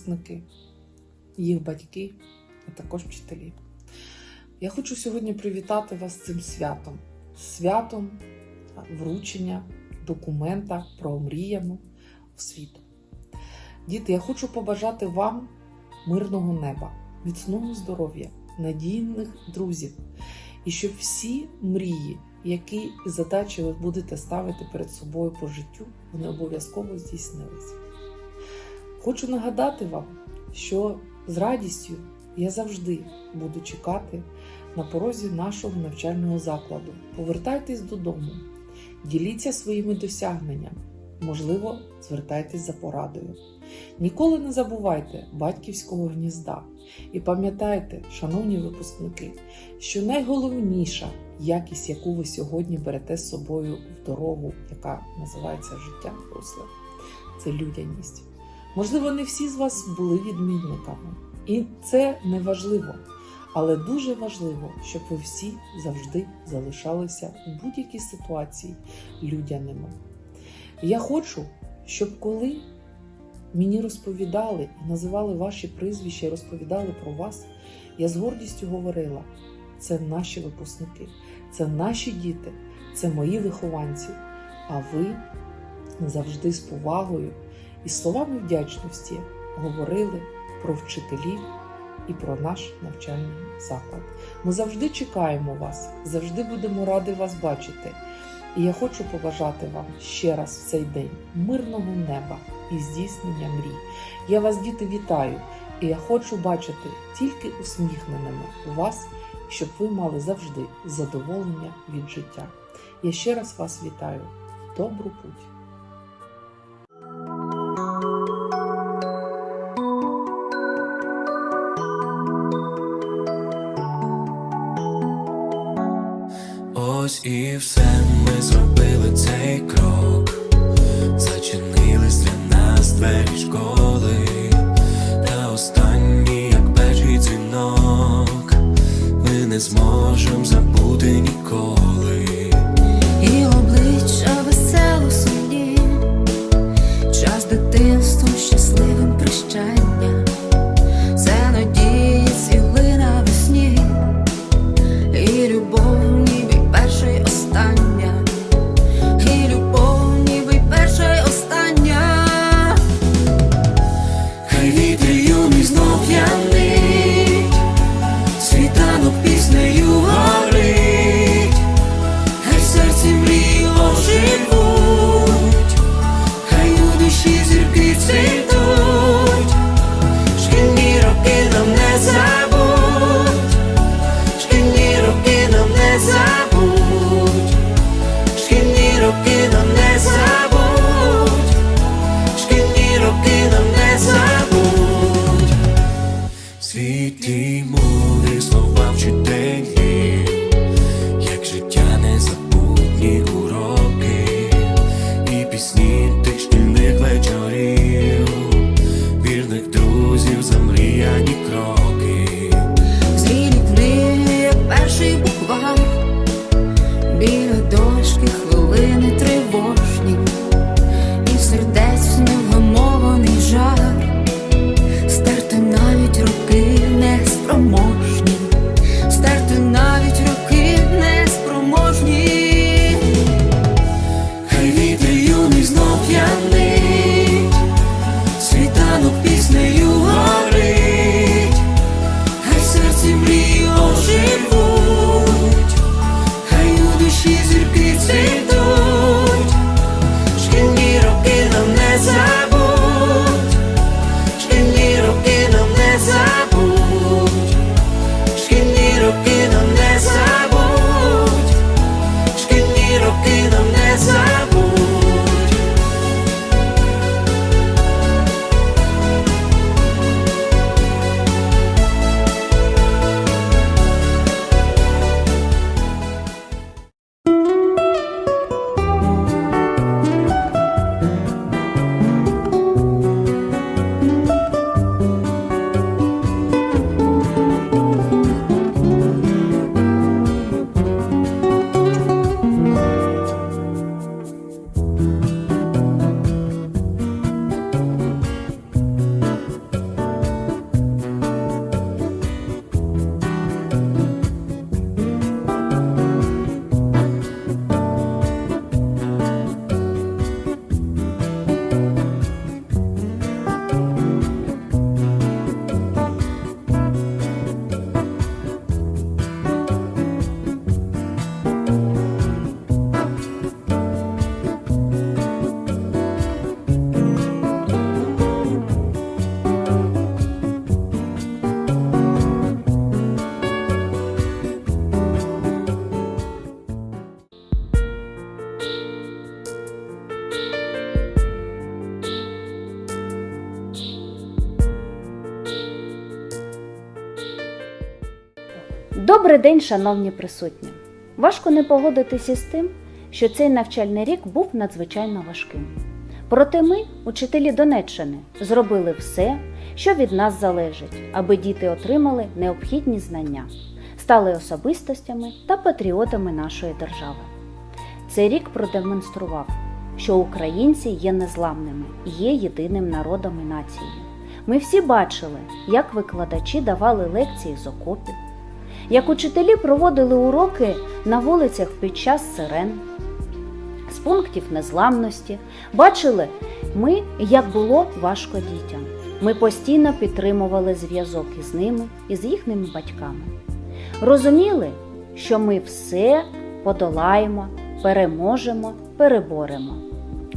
випускники, їх батьки, а також вчителі. Я хочу сьогодні привітати вас цим святом, святом вручення документа про омріяну освіту. Діти, я хочу побажати вам мирного неба, міцного здоров'я, надійних друзів, і щоб всі мрії, які задачі ви будете ставити перед собою по життю, вони обов'язково здійснилися. Хочу нагадати вам, що з радістю я завжди буду чекати на порозі нашого навчального закладу. Повертайтесь додому, діліться своїми досягненнями, можливо, звертайтесь за порадою. Ніколи не забувайте батьківського гнізда і пам'ятайте, шановні випускники, що найголовніша якість, яку ви сьогодні берете з собою в дорогу, яка називається життя доросле, це людяність. Можливо, не всі з вас були відмінниками, і це не важливо. Але дуже важливо, щоб ви всі завжди залишалися у будь-якій ситуації людяними. Я хочу, щоб коли мені розповідали і називали ваші прізвища і розповідали про вас, я з гордістю говорила: це наші випускники, це наші діти, це мої вихованці. А ви завжди з повагою і словами вдячності говорили про вчителів і про наш навчальний заклад. Ми завжди чекаємо вас, завжди будемо раді вас бачити. І я хочу побажати вам ще раз в цей день мирного неба і здійснення мрій. Я вас, діти, вітаю, і я хочу бачити тільки усміхненими вас, щоб ви мали завжди задоволення від життя. Я ще раз вас вітаю. Добру путь! Ось і піснею горить, хай серці мрії оживуть, хай у душі зірки цвітуть, Добрий день, шановні присутні! Важко не погодитися з тим, що цей навчальний рік був надзвичайно важким. Проте ми, учителі Донеччини, зробили все, що від нас залежить, аби діти отримали необхідні знання, стали особистостями та патріотами нашої держави. Цей рік продемонстрував, що українці є незламними, і є єдиним народом і нацією. Ми всі бачили, як викладачі давали лекції з окопів, як учителі проводили уроки на вулицях під час сирен, з пунктів незламності. Бачили ми, як було важко дітям. Ми постійно підтримували зв'язок із ними і з їхніми батьками. Розуміли, що ми все подолаємо, переможемо, переборемо.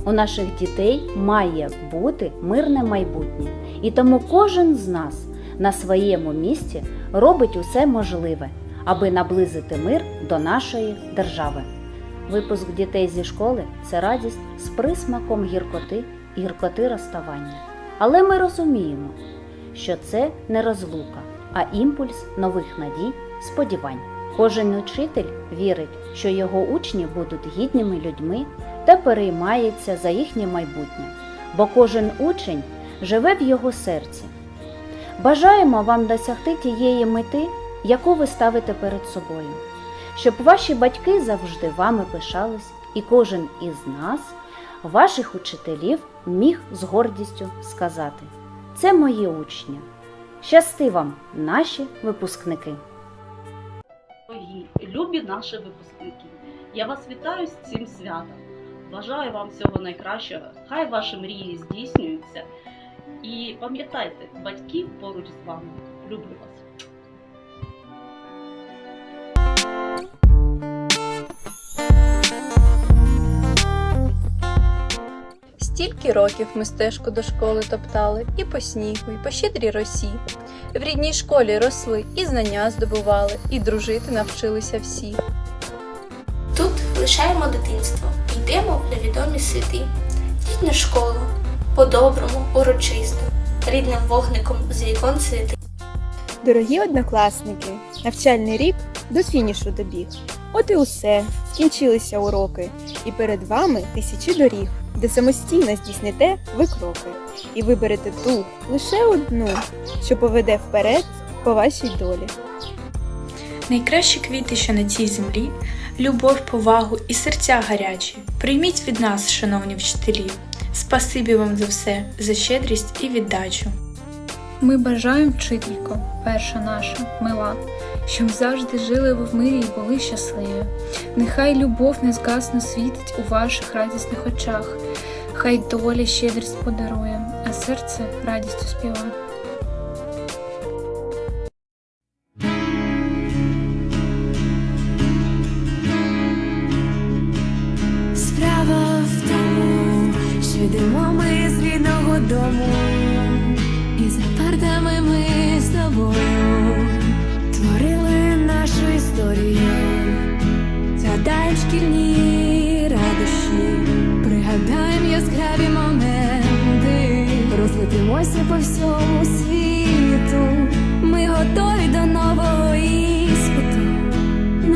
У наших дітей має бути мирне майбутнє, і тому кожен з нас на своєму місці робить усе можливе, аби наблизити мир до нашої держави. Випуск дітей зі школи це радість з присмаком гіркоти і гіркоти розставання. Але ми розуміємо, що це не розлука, а імпульс нових надій, сподівань. Кожен учитель вірить, що його учні будуть гідними людьми та переймається за їхнє майбутнє, бо кожен учень живе в його серці. Бажаємо вам досягти тієї мети, яку ви ставите перед собою, щоб ваші батьки завжди вами пишались, і кожен із нас, ваших учителів, міг з гордістю сказати: це мої учні. Щасти вам, наші випускники! Любі наші випускники, я вас вітаю з цим святом. Бажаю вам всього найкращого. Хай ваші мрії здійснюються. І пам'ятайте, батьки поруч з вами. Люблю вас. Стільки років ми стежку до школи топтали, і по снігу, і по щедрій росі. В рідній школі росли, і знання здобували, і дружити навчилися всі. Тут лишаємо дитинство, йдемо в невідомі світи. Йдіть на школу, по-доброму, урочисто, рідним вогником з вікон світи. Дорогі однокласники, навчальний рік до фінішу добіг. От і усе, скінчилися уроки, і перед вами тисячі доріг, де самостійно здійсните ви кроки, і виберете ту, лише одну, що поведе вперед по вашій долі. Найкращі квіти, що на цій землі, любов, повагу і серця гарячі. Прийміть від нас, шановні вчителі. Спасибі вам за все, за щедрість і віддачу. Ми бажаємо, вчителько, перша наша, мила, щоб завжди жили ви в мирі і були щасливі. Нехай любов незгасно світить у ваших радісних очах, хай доля щедрість подарує, а серце радістю співає.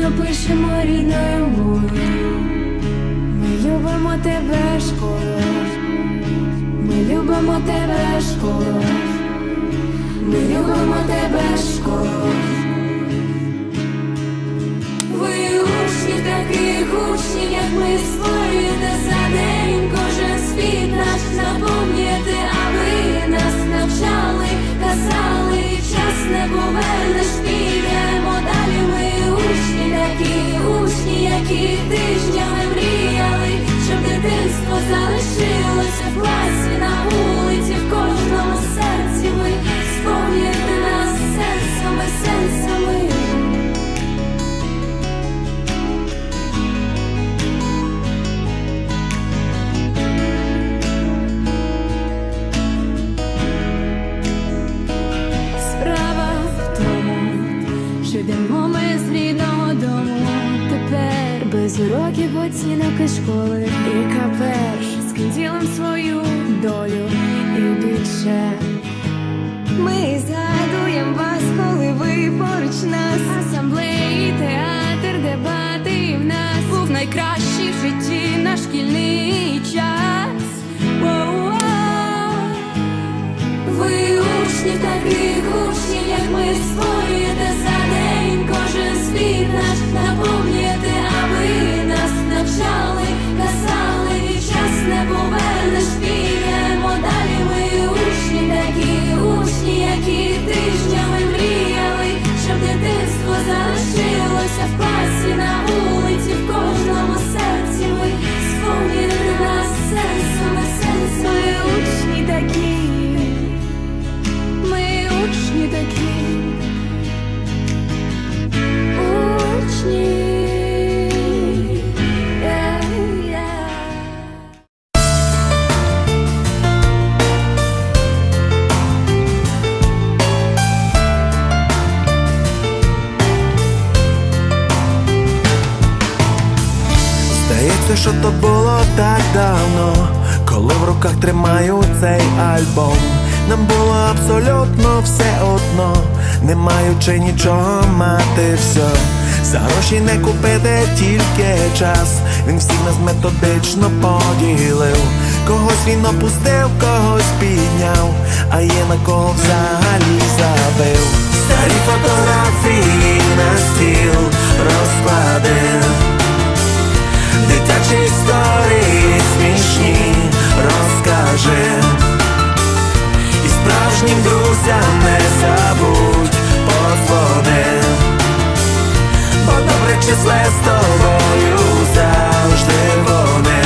Напишемо рідною мовою. Ми любимо тебе, школо, ми любимо тебе, школо, ми любимо тебе, школо. Ви учні таких учнів, як ми створюєте за день кожен світ наш наповнюєте, а ви нас навчали, казали, час не повернеш, підемо далі. Такі, учні, які тижнями мріяли, щоб дитинство залишилося в класі на вулиці, в кожному Оцінок і школи, і перш з ким свою долю і більше. Ми згадуємо вас, коли ви поруч нас. Асамблеї, театр, дебати в нас був найкращий в житті наш шкільний мати все. За гроші не купити тільки час. Він всіх нас методично поділив. Когось він опустив, когось підняв, а є на кого взагалі забив. Старі фотографії на стіл розкладив. Дитячі історії смішні розкажи І справжнім друзям не забудь подзвони Бо добре числе з тобою завжди вони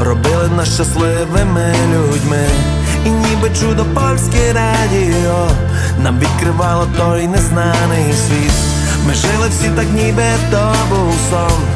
Робили нас щасливими людьми. І ніби чудо польське радіо Нам відкривало той незнаний світ. Ми жили всі так, ніби то був сон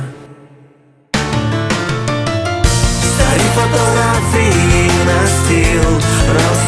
на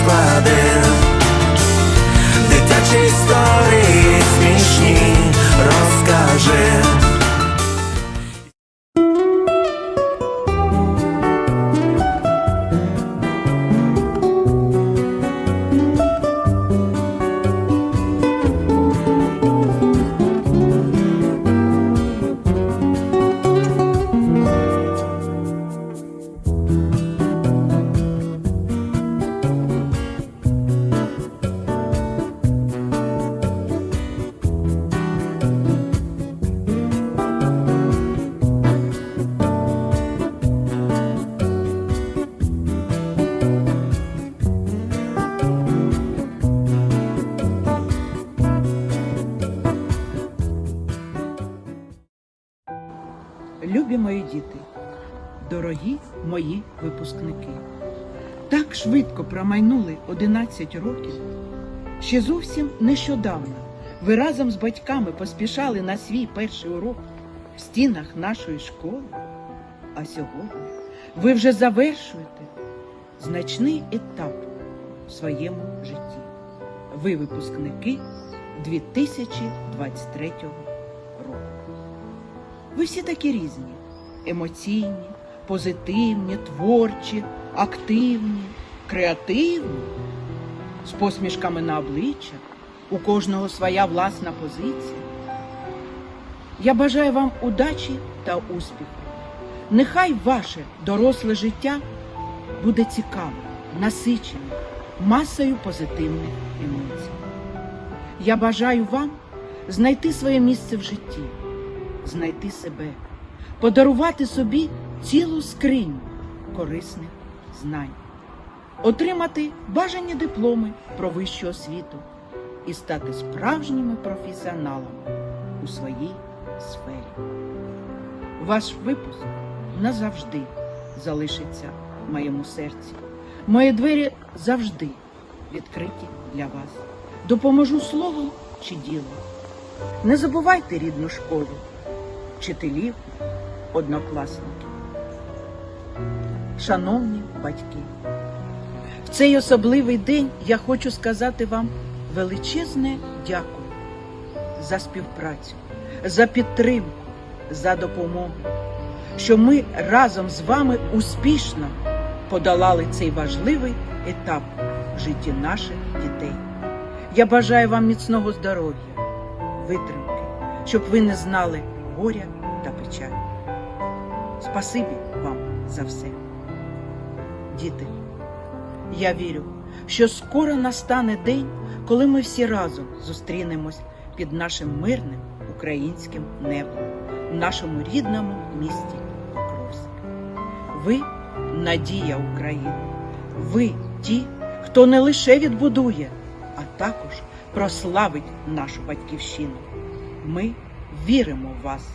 дорогі мої випускники, так швидко промайнули 11 років. Ще зовсім нещодавно ви разом з батьками поспішали на свій перший урок в стінах нашої школи. А сьогодні ви вже завершуєте значний етап в своєму житті. Ви випускники 2023 року. Ви всі такі різні: емоційні, позитивні, творчі, активні, креативні, з посмішками на обличчях, у кожного своя власна позиція. Я бажаю вам удачі та успіху. Нехай ваше доросле життя буде цікавим, насиченим, масою позитивних емоцій. Я бажаю вам знайти своє місце в житті, знайти себе, подарувати собі цілу скриню корисних знань, отримати бажані дипломи про вищу освіту і стати справжніми професіоналами у своїй сфері. Ваш випуск назавжди залишиться в моєму серці. Мої двері завжди відкриті для вас. Допоможу словом чи ділом. Не забувайте рідну школу, вчителів, однокласників. Шановні батьки, в цей особливий день я хочу сказати вам величезне дякую за співпрацю, за підтримку, за допомогу, що ми разом з вами успішно подолали цей важливий етап в житті наших дітей. Я бажаю вам міцного здоров'я, витримки, щоб ви не знали горя та печалі. Спасибі за все. Діти, я вірю, що скоро настане день, коли ми всі разом зустрінемось під нашим мирним українським небом в нашому рідному місті Покровськ. Ви надія України. Ви ті, хто не лише відбудує, а також прославить нашу батьківщину. Ми віримо в вас.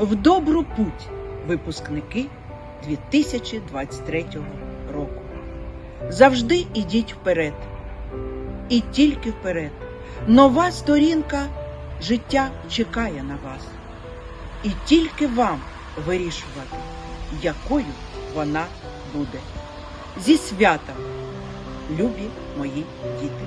В добру путь, випускники 2023 року. Завжди ідіть вперед. І тільки вперед. Нова сторінка життя чекає на вас. І тільки вам вирішувати, якою вона буде. Зі святом, любі мої діти.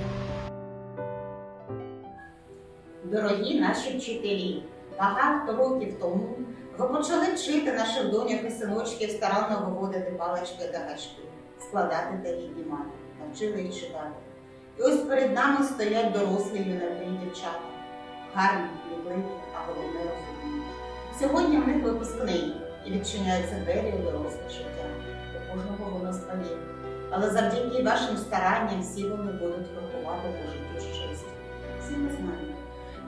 Дорогі наші вчителі, багато років тому ви почали вчити наших доньок і синочків старанно виводити палички та гачки, складати та віднімати, навчили їх читати. І ось перед нами стоять дорослі юнаки дівчата, гарні, літливі, а головне розумні. Сьогодні в них випускний і відчиняються двері у доросле життя. У кожного воно своє. Але завдяки вашим старанням всі вони будуть крокувати по життю з честю. Всі ми знаємо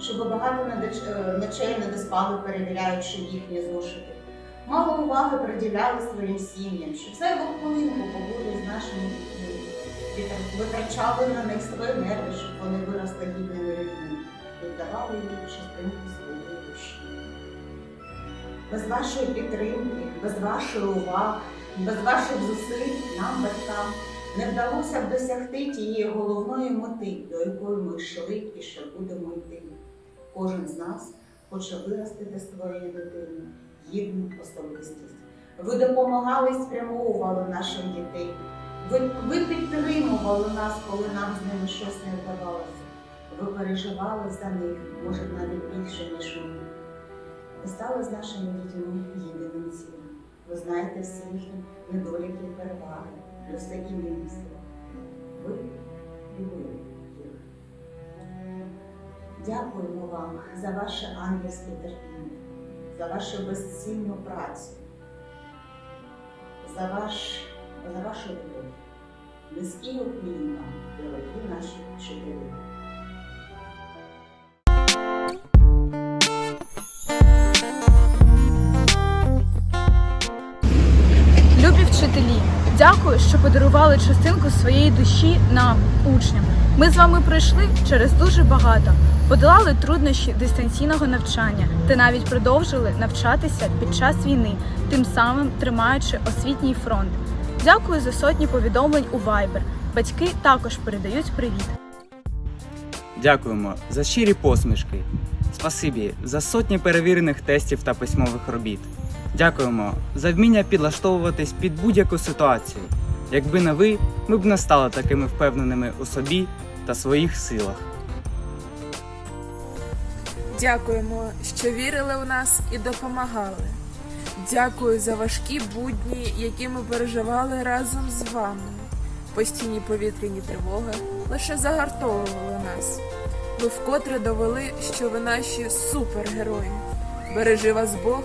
що ви багато е, ночей не доспали, перевіряючи їхні зошити. Мало уваги приділяли своїм сім'ям, що це хвилинку побули з нашими дітьми. Витр- Витрачали на них свої нерви, щоб вони виросли гідними людьми, віддавали їм частинку своєї душі. Без вашої підтримки, без вашої уваги, без ваших зусиль нам, батькам, не вдалося б досягти тієї головної мети, до якої ми йшли і ще будемо йти. Кожен з нас хоче виростити своєї дитини гідну особистість. Ви допомагали спрямовували наших дітей. Ви, ви підтримували нас, коли нам з ними щось не вдавалося. Ви переживали за них, може навіть більше, ніж ми. Ви стали з нашими дітьми єдиним цілим. Ви знаєте всі їхні недоліки і переваги, плюси і мінуси. Ви любили. Дякуємо вам за ваше ангельське терпіння, за вашу безцінну працю, за, ваш, за вашу любов. Низький уклін вам, дорогі наші вчителі. Любі вчителі, дякую, що подарували частинку своєї душі нам, учням. Ми з вами пройшли через дуже багато, подолали труднощі дистанційного навчання та навіть продовжили навчатися під час війни, тим самим тримаючи освітній фронт. Дякую за сотні повідомлень у Viber. Батьки також передають привіт. Дякуємо за щирі посмішки. Спасибі за сотні перевірених тестів та письмових робіт. Дякуємо за вміння підлаштовуватись під будь-яку ситуацію. Якби не ви, ми б не стали такими впевненими у собі та своїх силах. Дякуємо, що вірили в нас і допомагали. Дякую за важкі будні, які ми переживали разом з вами. Постійні повітряні тривоги лише загартовували нас. Ви вкотре довели, що ви наші супергерої. Бережи вас Бог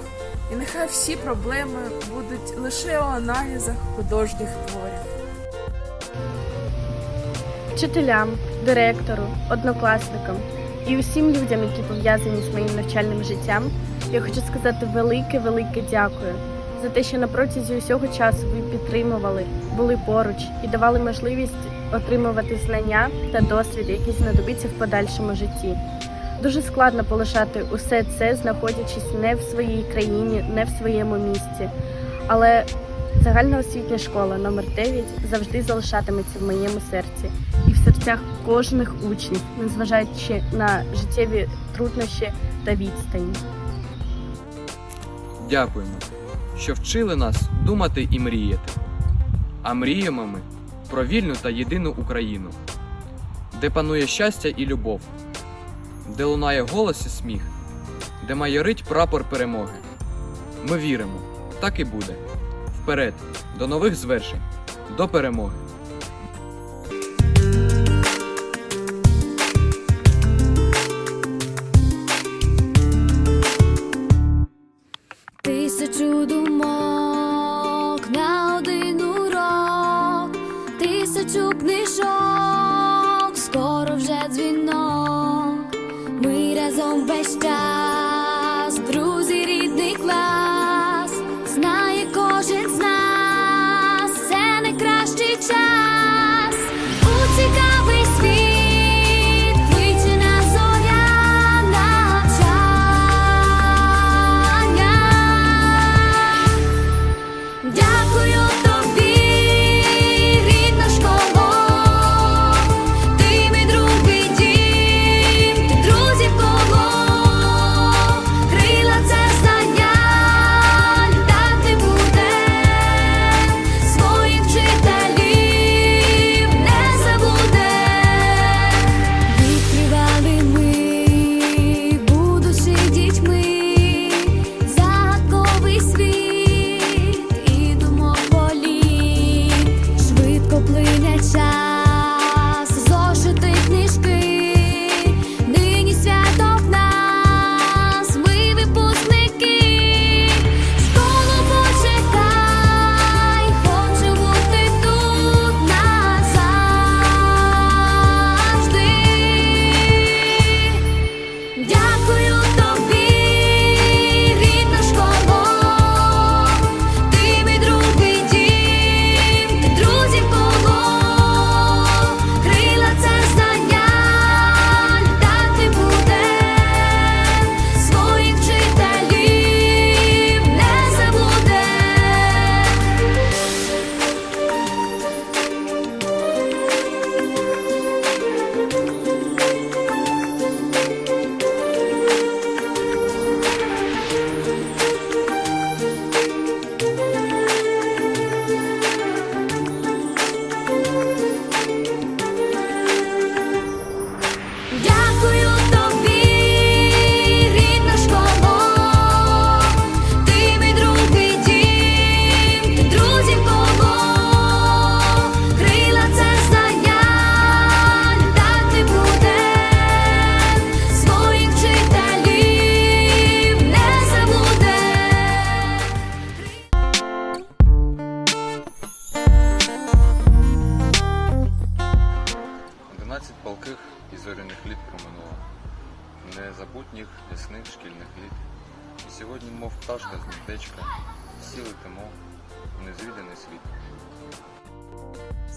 І нехай всі проблеми будуть лише у аналізах художніх творів. вчителям, директору, однокласникам і усім людям, які пов'язані з моїм навчальним життям, я хочу сказати велике-велике дякую за те, що на протязі усього часу ви підтримували, були поруч і давали можливість отримувати знання та досвід, які знадобиться в подальшому житті. Дуже складно полишати усе це, знаходячись не в своїй країні, не в своєму місці. Але загальноосвітня школа номер 9 завжди залишатиметься в моєму серці і в серцях кожних учнів, незважаючи на життєві труднощі та відстані. Дякуємо, що вчили нас думати і мріяти. А мріємо ми про вільну та єдину Україну, де панує щастя і любов, де лунає голос і сміх, де майорить прапор перемоги. Ми віримо, так і буде. Вперед, до нових звершень, до перемоги. Найкращий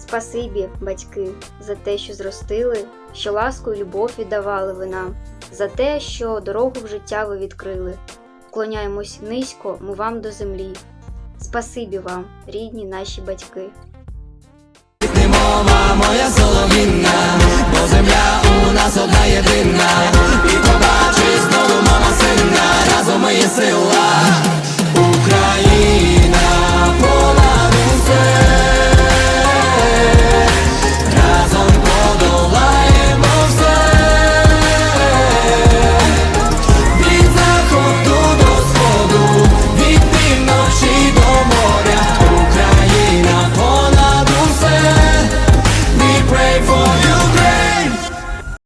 Спасибі, батьки, за те, що зростили, що ласку і любов віддавали ви нам, за те, що дорогу в життя ви відкрили. Вклоняємось низько, ми вам до землі. Спасибі вам, рідні наші батьки. Мова моя соловінна, бо земля у нас одна єдина. І побачиш знову мама сина, разом ми є сила України.